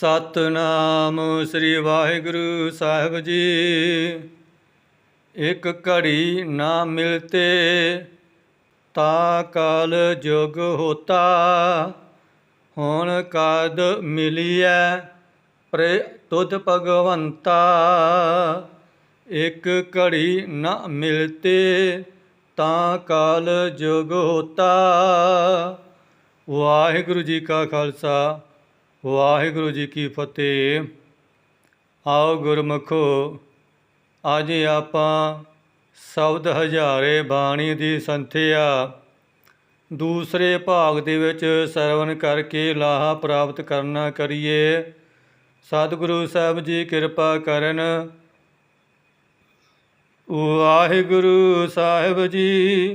ਸਤਨਾਮ ਸ੍ਰੀ ਵਾਹਿਗੁਰੂ ਸਾਹਿਬ ਜੀ। ਇੱਕ ਘੜੀ ਨਾ ਮਿਲਤੇ, ਤਾ ਕਾਲ ਜੁਗ ਹੋਤਾ। ਹੁਣ ਕਦ ਮਿਲੀਐ ਪ੍ਰੇ ਤੁਧ ਭਗਵੰਤਾ। ਇੱਕ ਘੜੀ ਨਾ ਮਿਲਤੇ, ਤਾਂ ਕਾਲ ਜੁਗ ਹੋਤਾ। ਵਾਹਿਗੁਰੂ ਜੀ ਕਾ ਖਾਲਸਾ। ਵਾਹਿਗੁਰੂ ਜੀ ਕੀ ਫਤਿਹ। ਆਓ ਗੁਰਮੁਖੋ, ਅੱਜ ਆਪਾਂ ਸ਼ਬਦ ਹਜ਼ਾਰੇ ਬਾਣੀ ਦੀ ਸੰਥਿਆ, ਦੂਸਰੇ ਭਾਗ ਦੇ ਵਿੱਚ ਸਰਵਣ ਕਰਕੇ ਲਾਹਾ ਪ੍ਰਾਪਤ ਕਰਨਾ ਕਰੀਏ। ਸਤਿਗੁਰੂ ਸਾਹਿਬ ਜੀ ਕਿਰਪਾ ਕਰਨ। ਵਾਹਿਗੁਰੂ ਸਾਹਿਬ ਜੀ,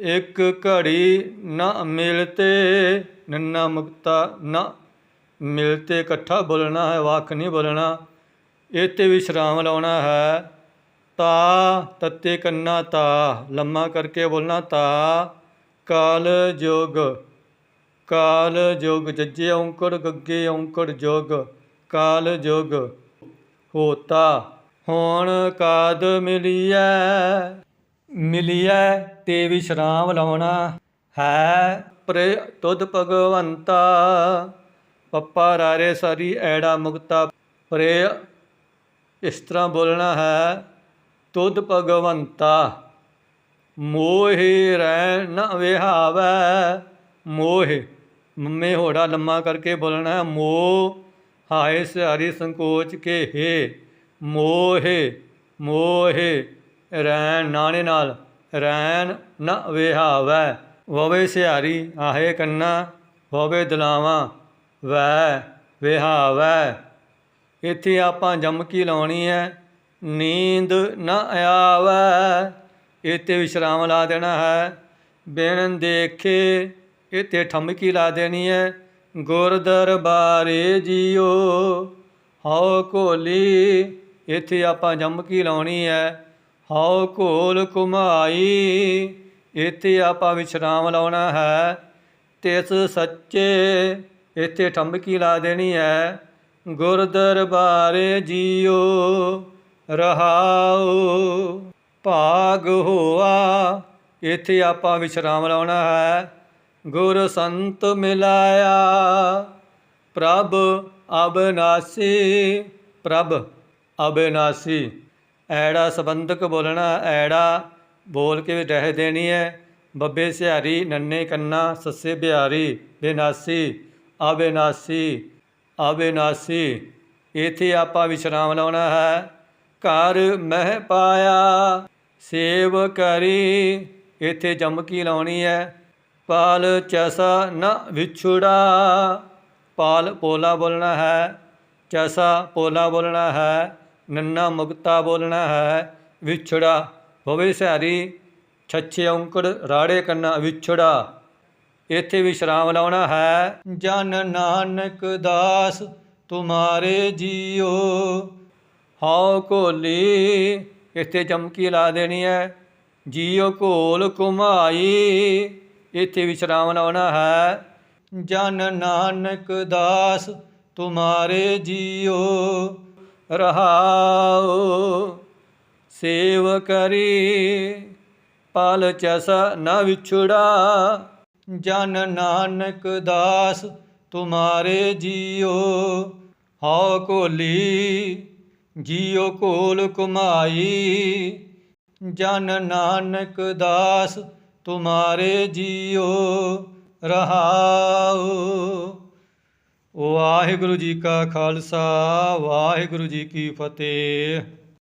ਇੱਕ ਘੜੀ ਨਾ ਮਿਲਤੇ ਨੰਨਾ ਮੁਕਤਾ ਨਾ ਮਿਲ ਤੇ ਇਕੱਠਾ ਬੋਲਣਾ ਹੈ ਵੱਖ ਨਹੀਂ ਬੋਲਣਾ। ਇਹ 'ਤੇ ਵਿਸ਼ਰਾਮ ਲਾਉਣਾ ਹੈ। ਤਾ, ਤੱਤੇ ਕੰਨਾ ਤਾ, ਲੰਮਾ ਕਰਕੇ ਬੋਲਣਾ ਤਾ। ਕਾਲ ਜੋਗ ਕਾਲ ਜੋਗ ਜੱਜੇ ਔਂਕੜ, ਗੱਗੇ ਔਂਕੜ ਜੋਗ, ਕਾਲ ਜੋਗ ਹੋਤਾ। ਹੋਣ ਕਾਦ ਮਿਲੀਐ? ਮਿਲਿਆ ਤੇ ਵਿਸ਼ਰਾਮ ਲਾਉਣਾ ਹੈ, ਪ੍ਰੇ ਤੁਧ ਭਗਵੰਤਾ। ਪੱਪਾ ਰਾਰੇ ਸਾਰੀ ਐੜਾ ਮੁਕਤਾ ਪਰੇ ਇਸ ਤਰ੍ਹਾਂ ਬੋਲਣਾ ਹੈ, ਤੁਧ ਭਗਵੰਤਾ, ਮੋਹਿ ਰਹਿ ਨ ਵਿਹਾਵੈ। ਮੋਹਿ, ਮੰਮੇ ਹੋੜਾ ਲੰਮਾ ਕਰਕੇ ਬੋਲਣਾ ਹੈ ਮੋਹ ਹਾਏ ਸਿਆਰੀ ਸੰਕੋਚ ਕੇ ਹੇ। ਮੋਹਿ ਮੋਹਿ ਰੈਣ ਨਾਣੇ ਨਾਲ, ਰੈਣ ਨ ਵਿਹਾਵੈ। ਵਵੇ ਸਿਆਰੀ ਆਹੇ ਕੰਨਾ, ਵਵੇ ਦਲਾਵਾਂ ਵੈ ਵਿਹਾਵੈ। ਇੱਥੇ ਆਪਾਂ ਜਮਕੀ ਲਾਉਣੀ ਹੈ? ਨੀਂਦ ਨ ਆਵੈ। ਇੱਥੇ ਵਿਸ਼ਰਾਮ ਲਾ ਦੇਣਾ ਹੈ। ਬਿਨ ਦੇਖੇ ਇੱਥੇ ਠਮਕੀ ਲਾ ਦੇਣੀ ਹੈ? ਗੁਰ ਦਰਬਾਰੇ ਜੀਓ, ਹਉ ਕੋਲੀ ਇੱਥੇ ਆਪਾਂ ਜਮਕੀ ਲਾਉਣੀ ਹੈ? ਹਉ ਕੋਲ ਕੁਮਾਈ ਇੱਥੇ ਆਪਾਂ ਵਿਸ਼ਰਾਮ ਲਾਉਣਾ ਹੈ। ਤਿਸ ਸੱਚੇ ਇੱਥੇ ਠੰਬਕੀ ਲਾ ਦੇਣੀ ਹੈ ਗੁਰ ਦਰਬਾਰੇ ਜੀਓ, ਰਹਾਓ। ਭਾਗ ਹੋਆ, ਇੱਥੇ ਆਪਾਂ ਵਿਸ਼ਰਾਮ ਲਾਉਣਾ ਹੈ। ਗੁਰ ਸੰਤ ਮਿਲਾਇਆ, ਪ੍ਰਭ ਅਬਨਾਸੀ ਪ੍ਰਭ ਅਬਨਾਸੀ। ਐੜਾ ਸੰਬੰਧਕ ਬੋਲਣਾ, ਐੜਾ ਬੋਲ ਕੇ ਰਹਿ ਦੇਣੀ ਹੈ ਬੱਬੇ ਸਿਹਾਰੀ, ਨੰਨੇ ਕੰਨਾ, ਸੱਸੇ ਬਿਹਾਰੀ, ਬੇਨਾਸੀ। ਅਬਿਨਾਸੀ ਅਬਿਨਾਸੀ ਇੱਥੇ ਆਪਾਂ ਵਿਸ਼ਰਾਮ ਲਾਉਣਾ ਹੈ। ਘਰ ਮਹਿ ਪਾਇਆ, ਸੇਵ ਕਰੀ। ਇੱਥੇ ਜਮਕੀ ਲਾਉਣੀ ਹੈ। ਪਾਲ ਚਸਾ ਨ ਵਿਛੁੜਾ। ਪਾਲ ਪੋਲਾ ਬੋਲਣਾ ਹੈ। ਚਸਾ ਪੋਲਾ ਬੋਲਣਾ ਹੈ। ਨੰਨਾ ਮੁਕਤਾ ਬੋਲਣਾ ਹੈ। ਵਿਛੜਾ ਹੋਵੇ ਸਿਹਾਰੀ। ਛੱਛੇ ਔਂਕੜ ਰਾੜੇ ਕੰਨਾ ਵਿਛੜਾ। ਇੱਥੇ ਵਿਸ਼ਰਾਮ ਲਾਉਣਾ ਹੈ। ਜਨ ਨਾਨਕ ਦਾਸ ਤੁਮਾਰੇ ਜੀਓ। ਹਉ ਕੋਲੀ ਇੱਥੇ ਚਮਕੀ ਲਾ ਦੇਣੀ ਹੈ। ਜੀਓ ਕੋਲ ਕੁਮਾਈ ਇੱਥੇ ਵਿਸ਼ਰਾਮ ਲਾਉਣਾ ਹੈ। ਜਨ ਨਾਨਕ ਦਾਸ ਤੁਮਾਰੇ ਜੀਓ। ਰਹਾਉ ਸੇਵ ਕਰੀ ਪਲ ਚਸ ਨ ਵਿਛੜਾ। ਜਨ ਨਾਨਕ ਦਾਸ ਤੁਮਾਰੇ ਜੀਓ, ਹਉ ਕੋਲੀ ਜੀਓ ਕੋਲ ਕੁਮਾਈ ਜਨ ਨਾਨਕ ਦਾਸ ਤੁਮਾਰੇ ਜੀਓ, ਰਹਾਉ। ਵਾਹਿਗੁਰੂ ਜੀ ਕਾ ਖਾਲਸਾ, ਵਾਹਿਗੁਰੂ ਜੀ ਕੀ ਫਤਿਹ।